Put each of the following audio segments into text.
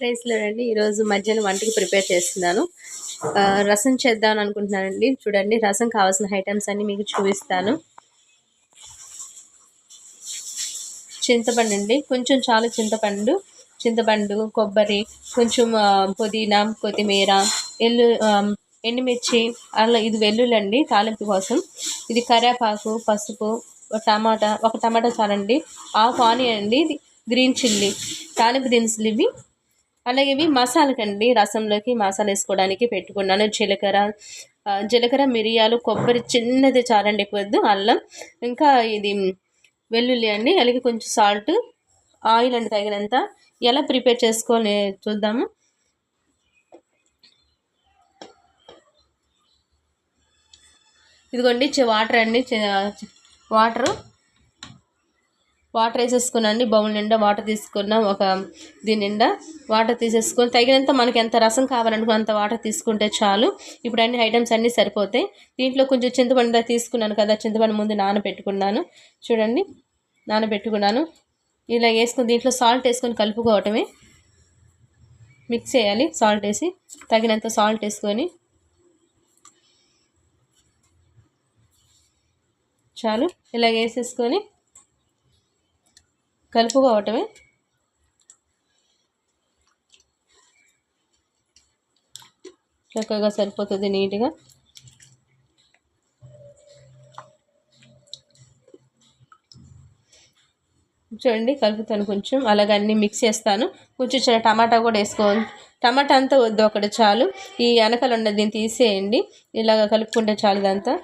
ప్రైస్లో అండి ఈరోజు మధ్యాహ్నం వంటకి ప్రిపేర్ చేస్తున్నాను. రసం చేద్దాం అనుకుంటున్నానండి. చూడండి రసం కావాల్సిన ఐటమ్స్ అన్ని మీకు చూపిస్తాను. చింతపండు అండి. కొంచెం చాలా చింతపండు. చింతపండు కొబ్బరి కొంచెం పుదీనా కొత్తిమీర ఎల్లు ఎండుమిర్చి అలా ఇది వెల్లుల్లండి తాలింపు కోసం. ఇది కరివేపాకు పసుపు ఒక టమాటా ఒక టమాటా చాలండి. హాఫ్ ఆనియన్ అండి. ఇది గ్రీన్ చిల్లీ. తాలింపు దినుసులు ఇవి. అలాగే ఇవి మసాలకండి. రసంలోకి మసాలా వేసుకోవడానికి పెట్టుకున్నాను. జీలకర్ర జీలకర్ర మిరియాలు కొబ్బరి చిన్నది చాలండి ఎక్కువద్దు అల్లం. ఇంకా ఇది వెల్లుల్లి అండి అలాగే కొంచెం సాల్ట్ ఆయిల్ అండి తగినంత. ఎలా ప్రిపేర్ చేసుకోవాలి చూద్దాము. ఇదిగోండి వాటర్ అండి వాటరు. వాటర్ వేసేసుకున్నాండి బౌల్ నిండా వాటర్ తీసుకున్నాం ఒక దీని నిండా వాటర్ తీసేసుకొని తగినంత మనకి ఎంత రసం కావాలనుకో అంత వాటర్ తీసుకుంటే చాలు. ఇప్పుడు అన్ని ఐటమ్స్ అన్నీ సరిపోతాయి. దీంట్లో కొంచెం చింతపండు తీసుకున్నాను కదా చింతపండు ముందు నానబెట్టుకున్నాను. చూడండి నానబెట్టుకున్నాను. ఇలా వేసుకుని దీంట్లో సాల్ట్ వేసుకొని కలుపుకోవటమే. మిక్స్ చేయాలి సాల్ట్ వేసి తగినంత సాల్ట్ వేసుకొని. చాలు ఇలా వేసేసుకొని కలుపుకోవటమే. చక్కగా సరిపోతుంది నీట్గా. చూడండి కలుపుతాను కొంచెం. అలాగే అన్నీ మిక్స్ చేస్తాను. కొంచెం చిన్న టమాటా కూడా వేసుకోవాలి. టమాటా అంతా వద్దు ఒకటి చాలు. ఈ వెనకలు ఉన్న దీన్ని తీసేయండి. ఇలాగ కలుపుకుంటే చాలు ఇదంతా.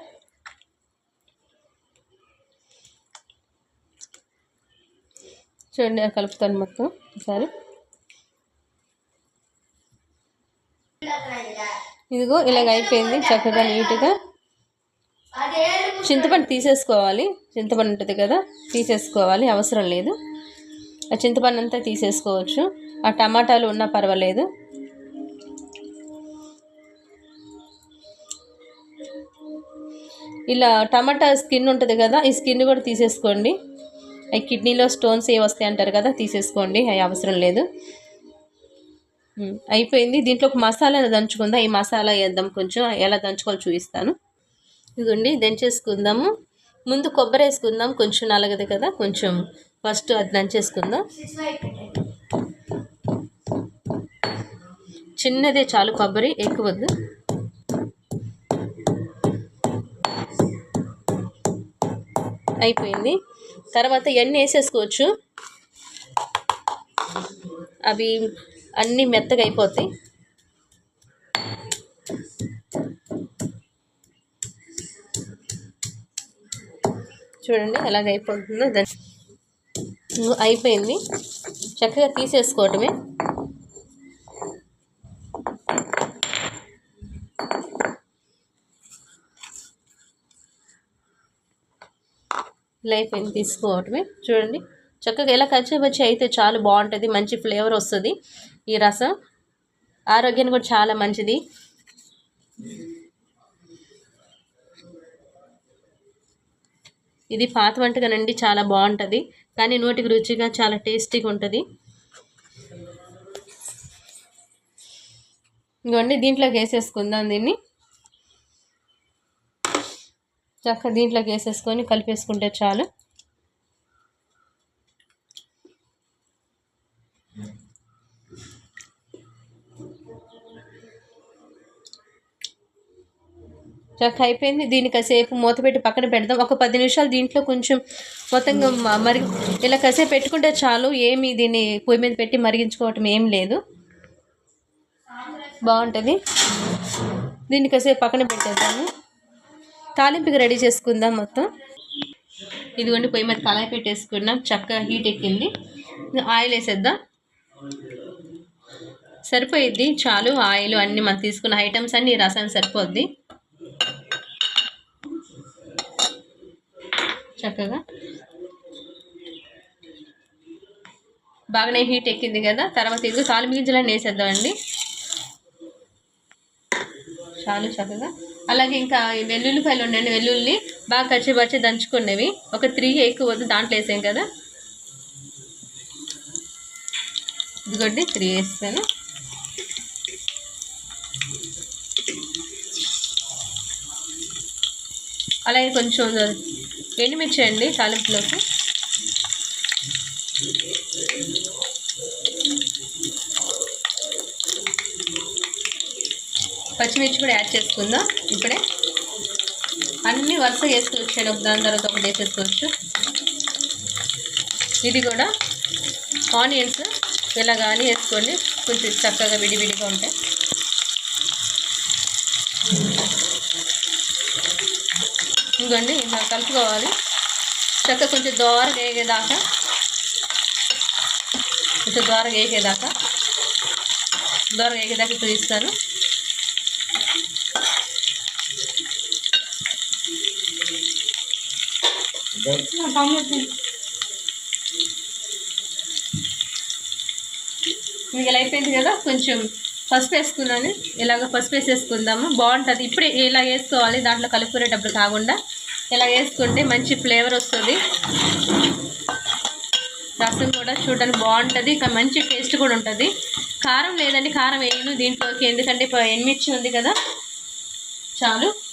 చూడండి కలుపుతాను మొత్తం ఒకసారి. ఇదిగో ఇలాగ అయిపోయింది చక్కగా నీట్గా. చింతపండు తీసేసుకోవాలి. చింతపండు ఉంటుంది కదా తీసేసుకోవాలి అవసరం లేదు. ఆ చింతపండు అంతా తీసేసుకోవచ్చు. ఆ టమాటాలు ఉన్నా పర్వాలేదు. ఇలా టమాటా స్కిన్ ఉంటుంది కదా ఈ స్కిన్ కూడా తీసేసుకోండి. అవి కిడ్నీలో స్టోన్స్ ఏ వస్తాయి అంటారు కదా తీసేసుకోండి అవి అవసరం లేదు. అయిపోయింది. దీంట్లో ఒక మసాలా దంచుకుందాం. ఈ మసాలా వేద్దాం కొంచెం. ఎలా దంచుకోవాలో చూపిస్తాను. ఇదిగోండి దంచేసుకుందాము. ముందు కొబ్బరి వేసుకుందాం. కొంచెం నలగదు కదా కొంచెం ఫస్ట్ అది దంచేసుకుందాం. చిన్నదే చాలు కొబ్బరి ఎక్కువద్దు అయిపోయింది. తర్వాత ఇవన్నీ వేసేసుకోవచ్చు? అవి అన్నీ మెత్తగా అయిపోతాయి. చూడండి ఎలాగ అయిపోతుందో. అయిపోయింది. చక్కగా తీసేసుకోవటమే. లైఫ్ ఏం తీసుకోవటమే. చూడండి. చక్కగా ఎలా కచ్చబచ్చి అయితే చాలా బాగుంటుంది. మంచి ఫ్లేవర్ వస్తుంది. ఈ రసం ఆరోగ్యానికి కూడా చాలా మంచిది. ఇది పాత వంటగానండి చాలా బాగుంటుంది. కానీ నోటికి రుచిగా చాలా టేస్టీగా ఉంటుంది. ఇంకోండి దీంట్లోకి వేసేసుకుందాం దీన్ని. చక్క దీంట్లోకి వేసేసుకొని కలిపేసుకుంటే చాలు. చక్క అయిపోయింది. దీన్ని కాసేపు మూత పెట్టి పక్కన పెడదాం. ఒక పది నిమిషాలు దీంట్లో కొంచెం మొత్తంగా మరి మరిగి ఇలా కాసేపు పెట్టుకుంటే చాలు. ఏమి దీన్ని పొయ్యి మీద పెట్టి మరిగించుకోవటం ఏం లేదు. బాగుంటుంది. దీన్ని కాసేపు పక్కన పెట్టేద్దాము. తాలింపుకి రెడీ చేసుకుందాం మొత్తం. ఇదిగోండి పొయ్యి మీద కళాయి పెట్టేసుకున్నాం. చక్కగా హీట్ ఎక్కింది. ఆయిల్ వేసేద్దాం. సరిపోయిద్ది. చాలు ఆయిల్ అన్నీ మనం తీసుకున్న ఐటమ్స్ అన్నీ రసం సరిపోద్ది. చక్కగా. బాగానే హీట్ ఎక్కింది కదా. తర్వాత ఇది తాలింపు గింజలన్నీ వేసేద్దామండి. చాలు చక్కగా. అలాగే ఇంకా ఈ వెల్లుల్లిపాయలు ఉండండి వెల్లుల్లి బాగా కచ్చి దంచుకునేవి ఒక త్రీ ఎక్కువ వద్దు దాంట్లో వేసాం కదా. ఇదిగోండి త్రీ వేస్తాను. అలాగే కొంచెం ఎండుమిర్చి అండి తాలింపులోకి. పచ్చిమిర్చి కూడా యాడ్ చేసుకుందాం. ఇప్పుడే అన్నీ వరుసగా వేసుకోవచ్చు ఒక దాని తర్వాత ఒకటి వేసేసుకోవచ్చు. ఇది కూడా ఆనియన్స్ ఇలా కానీ వేసుకోండి. కొంచెం చక్కగా విడివిడిగా ఉంటాయి. ఇంకోండి ఇలా కలుపుకోవాలి. చక్కగా కొంచెం దోరగా వేగేదాకా కొంచెం దోరగా వేగేదాకా దోరగా వేగేదాకా ఇప్పుడు ఇస్తాను మీకు ఇలా అయిపోయింది కదా? కొంచెం పసుపు వేసుకున్నాను. ఇలాగ పసుపు వేసేసుకుందాము. బాగుంటుంది. ఇప్పుడే ఇలా వేసుకోవాలి? దాంట్లో కలుపుకునేటప్పుడు కాకుండా ఇలా వేసుకుంటే మంచి ఫ్లేవర్ వస్తుంది. రసం కూడా చూడడానికి బాగుంటుంది. మంచి టేస్ట్ కూడా ఉంటుంది. కారం లేదండి. కారం వేయను దీంట్లోకి. ఎందుకంటే ఇప్పుడు ఎండుమిర్చి ఉంది కదా. చాలు.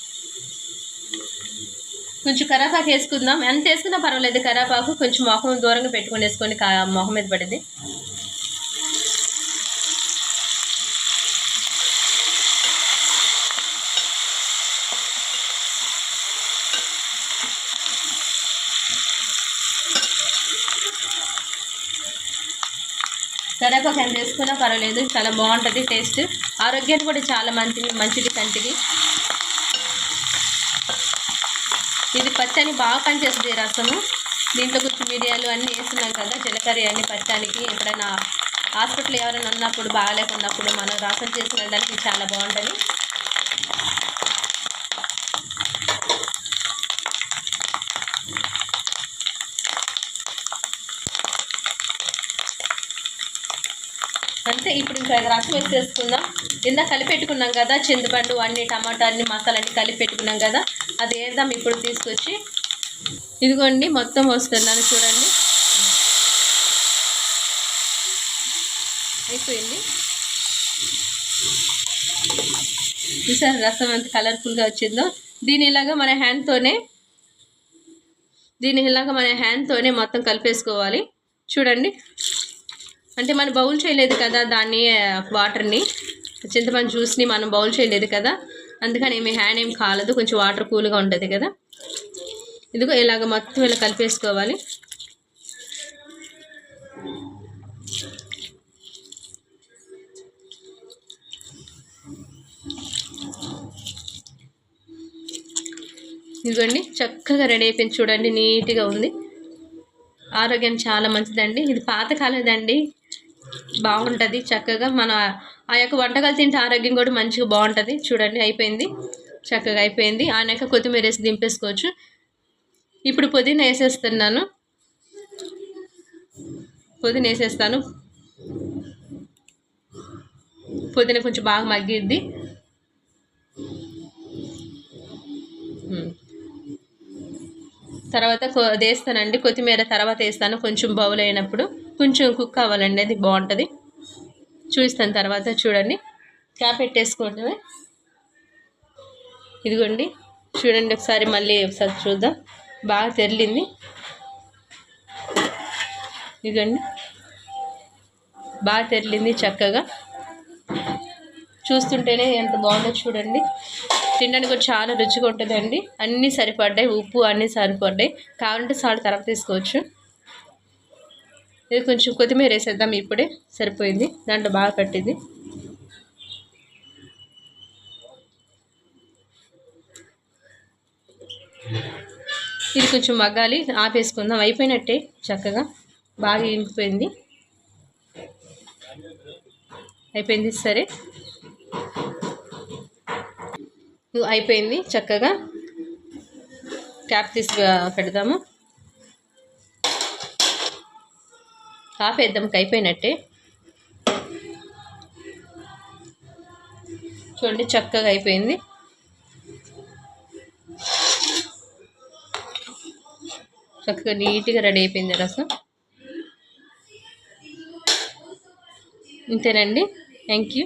కొంచెం కరాపాకు వేసుకుందాం. ఎంత వేసుకున్నా పర్వాలేదు. కరాపాకు కొంచెం మొహం దూరంగా పెట్టుకొని వేసుకొని మొహం మీద పడింది. కరేపాకు ఎంత వేసుకున్నా పర్వాలేదు. చాలా బాగుంటుంది టేస్ట్. ఆరోగ్యానికి కూడా చాలా మంచిది మంచిది కంటికి. ఇది బాగా పనిచేస్తుంది రసము దీంట్లో కొంచెం మిరియాలు అన్నీ వేస్తున్నాం కదా జీలకర్ర అన్ని పచ్చడానికి. ఎప్పుడైనా హాస్పిటల్ ఎవరైనా ఉన్నప్పుడు బాగాలేకున్నప్పుడు మనం రసం చేసుకునే వెళ్ళడానికి చాలా బాగుంటుంది. అంతే ఇప్పుడు ఇంకా రసం వేసేసుకుందాం. కింద కలిపెట్టుకున్నాం కదా చింతపండు అన్ని టమాటా అన్ని మసాలా అన్ని కలిపెట్టుకున్నాం కదా. అది వేద్దాం ఇప్పుడు తీసుకొచ్చి. ఇదిగోండి మొత్తం వస్తున్నాను చూడండి. అయిపోయింది. చూసారు రసం ఎంత కలర్ఫుల్గా వచ్చిందో? దీని ఇలాగా మన హ్యాండ్తోనే దీని ఇలాగా మన హ్యాండ్తోనే మొత్తం కలిపేసుకోవాలి. చూడండి. అంటే మనం బౌల్ చేయలేదు కదా దాన్ని వాటర్ని. చింతపండు జ్యూస్ని మనం బౌల్ చేయలేదు కదా. అందుకని ఏమి హ్యాండ్ ఏం కాలదు కొంచెం వాటర్ కూల్గా ఉంటుంది కదా. ఇదిగో ఇలాగ మొత్తం ఇలా కలిపేసుకోవాలి. ఇదిగోండి చక్కగా రెడీ అయిపోయింది చూడండి నీట్గా ఉంది. ఆరోగ్యం చాలా మంచిదండి. ఇది పాతకాలదండి. బాగుంటుంది చక్కగా మన ఆ యొక్క వంటకాలు తింటే ఆరోగ్యం కూడా మంచిగా బాగుంటుంది. చూడండి అయిపోయింది. చక్కగా అయిపోయింది. ఆనక కొత్తిమీర వేసి దింపేసుకోవచ్చు. ఇప్పుడు పుదీనా వేసేస్తున్నాను. పుదీనా వేసేస్తాను. పుదీనా కొంచెం బాగా మగ్గిద్ది. తర్వాత కొ వేస్తానండి. కొత్తిమీర తర్వాత వేస్తాను కొంచెం బౌల్ అయినప్పుడు. కొంచెం కుక్ అవ్వాలండి అది బాగుంటుంది. చూస్తాను తర్వాత చూడండి. క్యాప్ పెట్టేసుకోవటమే ఇదిగోండి చూడండి ఒకసారి మళ్ళీ ఒకసారి చూద్దాం. బాగా తెరిలింది. ఇదిగోండి బాగా తెరిలింది చక్కగా. చూస్తుంటేనే ఎంత బాగుందో చూడండి. తినడానికి కూడా చాలా రుచిగా ఉంటుందండి. అన్నీ సరిపడ్డాయి ఉప్పు అన్నీ సరిపడ్డాయి. కావాలంటే సాల్ట్ తర్వాత తీసుకోవచ్చు. ఇది కొంచెం కొత్తిమీర వేసేద్దాం ఇప్పుడే సరిపోయింది. దాంట్లో బాగా పట్టింది ఇది కొంచెం మగ్గాలి ఆపేసుకుందాం. అయిపోయినట్టే చక్కగా బాగా ఇంకిపోయింది. అయిపోయింది సరే. అయిపోయింది చక్కగా. క్యాప్ తీసి పెడదాము. ఆపేద్దాం అయిపోయినట్టే చూడండి చక్కగా అయిపోయింది. చక్కగా నీట్గా రెడీ అయిపోయింది రసం. ఇంతేనండి. Thank you